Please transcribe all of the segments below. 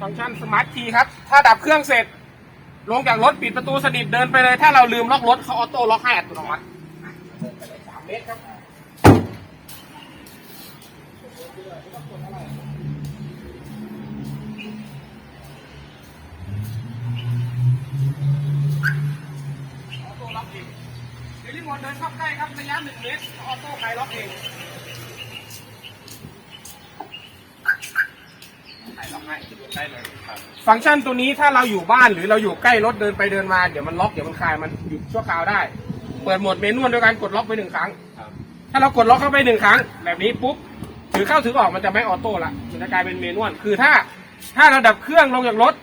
ฟังก์ชันสมาร์ทคีย์ครับ ถ้าดับเครื่องเสร็จ ลงจากรถปิดประตูสนิทเดินไปเลย ถ้าเราลืมล็อกรถเขาออโต้ล็อกให้อัตโนมัติเดินเลยสามเมตรครับออโต้ล็อกเองเดี๋ยวรีโมทเดินเข้าใกล้ครับระยะหนึ่งเมตรออโต้คลล็อกเองคลายล็อกให้ได้เลยครับ ฟังก์ชันตัวนี้ถ้าเราอยู่บ้านหรือเราอยู่ใกล้รถเดินไปเดินมาเดี๋ยวมันล็อกเดี๋ยวมันคลายมันหยุดชั่วคราวได้ เปิดโหมดเมนวลด้วยการกดล็อกไปหนึ่งครั้ง ถ้าเรากดล็อกเข้าไปหนึ่งครั้ง แบบนี้ปุ๊บถือเข้าถือออกมันจะไม่ออโต้ละมันจะกลายเป็นเมนวลคือถ้าถ้าเราดับเครื่องลงจากรถ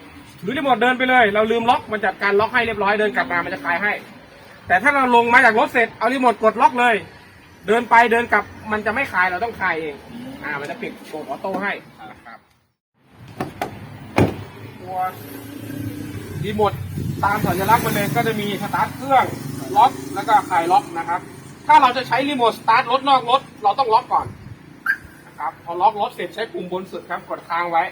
หรือรีโมทเดินไปเลย เราลืมล็อกมันจัดการล็อกให้เรียบร้อยเดินกลับมามันจะคลายให้ แต่ถ้าเราลงมาจากรถเสร็จเอารีโมทกดล็อกเลย เดินไปเดินกลับมันจะไม่คลายเราต้องคลายเองอ่ามันจะปิดโหมดออโต้ให้นะครับ ตัวรีโมทตามสัญลักษณ์มันเลยก็จะมีสตาร์ทเครื่องล็อกแล้วก็คลายล็อกนะครับ ถ้าเราจะใช้รีโมทสตาร์ทรถนอกรถ เราต้องล็อกก่อนนะครับพอล็อกรถเสร็จใช้ปุ่มบนสุดครับกดค้างไว้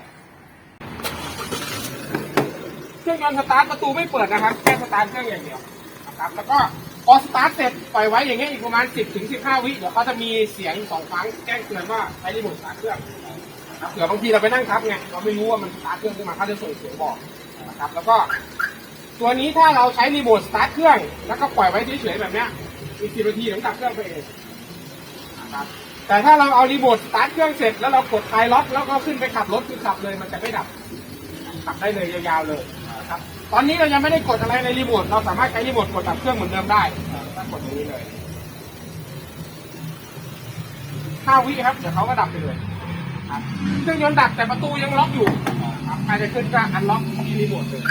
เครื่องยนต์สตาร์ทประตูไม่เปิดนะครับแค่สตาร์ทเครื่องอย่างเดียวนะครับแล้วก็พอสตาร์ทเสร็จปล่อยไว้อย่างเงี้ยอีกประมาณ 10ถึง15 วิเดี๋ยวเขาจะมีเสียงสองครั้งแจ้งเตือนว่าใช้รีโมทสตาร์ทเครื่อง เผื่อบางทีเราไปนั่งทับไงเราไม่รู้ว่ามันสตาร์ทเครื่องขึ้นมาเขาจะส่งเสียงบอกนะครับ แล้วก็ตัวนี้ถ้าเราใช้รีโมทสตาร์ทเครื่อง แล้วก็ปล่อยไว้เฉยๆแบบเนี้ยอีก10นาทีถึงดับเครื่องไปเองนะครับแต่ถ้าเราเอารีโมทสตาร์ทเครื่องเสร็จแล้วเรากดคลายล็อกแล้วก็ขึ้นไปขับรถคือขับเลยมันจะไม่ดับขับได้เลยยาวๆเลยนะครับตอนนี้เรายังไม่ได้กดอะไรในรีโมทเราสามารถใช้รีโมทกดดับเครื่องเหมือนเดิมได้ถ้ากดตรงนี้เลยห้าวิครับเดี๋ยวเขาก็ดับไปเลย ครับเครื่องยนต์ดับแต่ประตูยังล็อกอยู่ครับใครจะขึ้นก็อันล็อกที่รีโมทเลย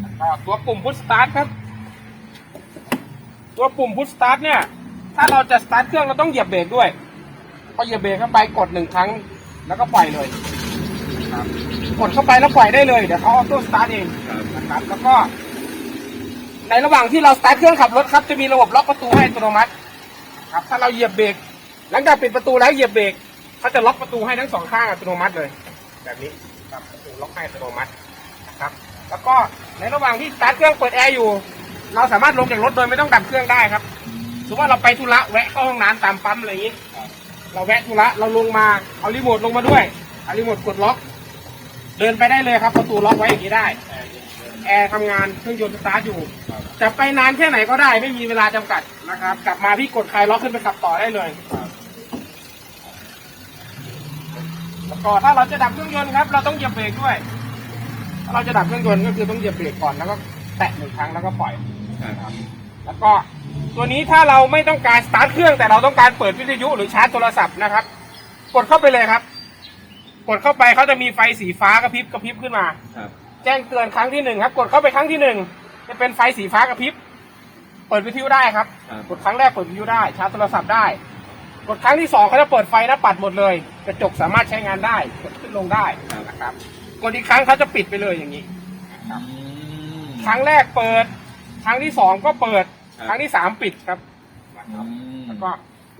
แล้วก็ตัวปุ่มพุชสตาร์ทครับ ตัวปุ่มพุชสตาร์ทเนี่ย ถ้าเราจะสตาร์ทเครื่องเราต้องเหยียบเบรกด้วยพอเหยียบเบรกเข้าไปกดหนึ่งครั้ง แล้วก็ปล่อยเลยกดเข้าไปแล้วปล่อยได้เลยเดี๋ยวเขาออโต้สตาร์ทเองนะครับแล้วก็ ในระหว่างที่เราสตาร์ทเครื่องขับรถครับจะมีระบบล็อกประตูให้อัตโนมัติ ครับ ถ้าเราเหยียบเบรกหลังจากปิดประตูแล้วเหยียบเบรก เขาจะล็อกประตูให้ทั้งสองข้างอัตโนมัติเลย แบบนี้ครับประตูล็อกให้อัตโนมัตินะครับ แล้วก็ในระหว่างที่สตาร์ทเครื่องเปิดแอร์อยู่ เราสามารถลงจากรถโดยไม่ต้องดับเครื่องได้ครับสมมติว่าเราไปธุระแวะเข้าห้องน้ำตามปั๊มอะไรอย่างนี้ เราแวะธุระเราลงมาเอารีโมทลงมาด้วยเอารีโมทกดล็อก เดินไปได้เลยครับ ประตูล็อกไว้อย่างนี้ได้แอร์ทำงานเครื่องยนต์สตาร์ทอยู่ จะไปนานแค่ไหนก็ได้ไม่มีเวลาจำกัดนะครับ กลับมาพี่กดคลายล็อกขึ้นไปขับต่อได้เลย แล้วก็ถ้าเราจะดับเครื่องยนต์ครับ เราต้องเหยียบเบรกด้วยถ้าเราจะดับเครื่องยนต์ก็คือต้องเหยียบเบรกก่อนแล้วก็แตะหนึ่งครั้งแล้วก็ปล่อยแล้วก็ตัวนี้ถ้าเราไม่ต้องการสตาร์ทเครื่องแต่เราต้องการเปิดวิทยุหรือชาร์จโทรศัพท์นะครับ กดเข้าไปเลยครับ กดเข้าไปเขาจะมีไฟสีฟ้ากระพริบกระพริบขึ้นมาครับแจ้งเตือนครั้งที่หนึ่งครับ กดเข้าไปครั้งที่หนึ่งจะเป็นไฟสีฟ้ากระพริบ เปิดวิทยุได้ครับครับกดครั้งแรกเปิดวิทยุได้ชาร์จโทรศัพท์ได้ กดครั้งที่สองเขาจะเปิดไฟหน้าปัดหมดเลย กระจกสามารถใช้งานได้กดขึ้นลงได้นะครับกดอีกครั้งเขาจะปิดไปเลยอย่างนี้ ครั้งแรกเปิด ครั้งที่สองก็เปิด ครับครั้งที่สามปิดครับอืมแล้วก็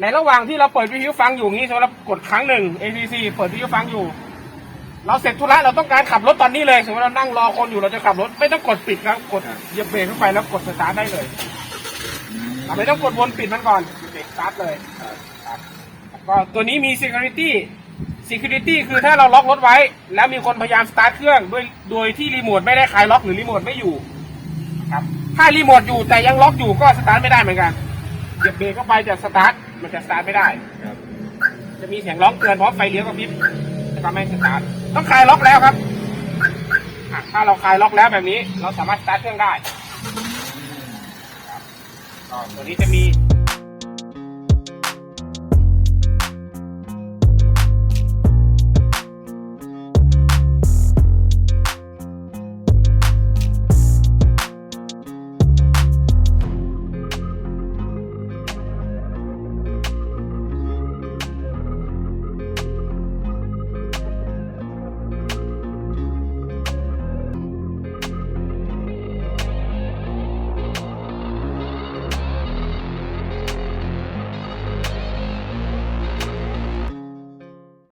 ในระหว่างที่เราเปิดวิทยุฟังอยู่งี้สมมติเรากดครั้งหนึ่ง ACC เปิดวิทยุฟังอยู่ เราเสร็จธุระเราต้องการขับรถตอนนี้เลยสมมติเรานั่งรอคนอยู่เราจะขับรถไม่ต้องกดปิดครับกดเหยียบเบรกเข้าไปแล้วกดสตาร์ทได้เลยเราไม่ต้องกดวนปิดมันก่อนเบรกสตาร์ทเลยครับแล้ว ก็ตัวนี้มี security security คือถ้าเราล็อกรถไว้ แล้วมีคนพยายามสตาร์ทเครื่องด้วยโดยที่รีโมทไม่ได้คลายล็อกหรือรีโมทไม่อยู่ครับถ้ารีโมทอยู่แต่ยังล็อกอยู่ก็สตาร์ทไม่ได้เหมือนกันเหยียบเบรกเข้าไปจะสตาร์ทมันจะสตาร์ทไม่ได้ครับจะมีเสียงร้องเตือนเพราะไฟเลี้ยวกระพริบจะทำให้สตาร์ทต้องคลายล็อกแล้วครับอะถ้าเราคลายล็อกแล้วแบบนี้ เราสามารถสตาร์ทเครื่องได้ครับก็ตัวนี้จะมี